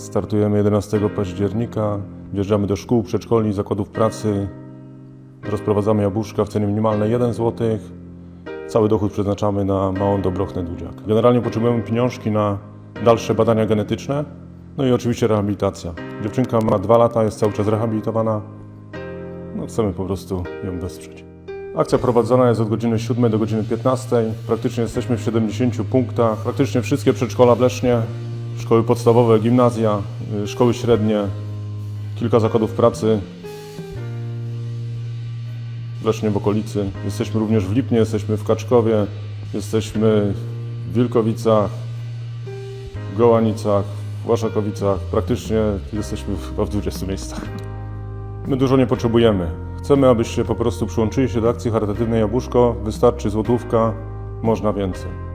Startujemy 11 października, wjeżdżamy do szkół, przedszkoli, zakładów pracy. Rozprowadzamy jabłuszka w cenie minimalnej 1 zł. Cały dochód przeznaczamy na małą dobrochnę Dudziak. Generalnie potrzebujemy pieniążki na dalsze badania genetyczne, no i oczywiście rehabilitacja. Dziewczynka ma 2 lata, jest cały czas rehabilitowana. No, chcemy po prostu ją wesprzeć. Akcja prowadzona jest od godziny 7 do godziny 15. Praktycznie jesteśmy w 70 punktach. Praktycznie wszystkie przedszkola w Lesznie, szkoły podstawowe, gimnazja, y, szkoły średnie, kilka zakładów pracy w Lesznie w okolicy. Jesteśmy również w Lipnie, jesteśmy w Kaczkowie, jesteśmy w Wilkowicach, w Gołanicach, Łaszakowicach. Praktycznie jesteśmy chyba w 20 miejscach. My dużo nie potrzebujemy. Chcemy, abyście po prostu przyłączyli się do akcji charytatywnej Jabłuszko. Wystarczy złotówka, można więcej.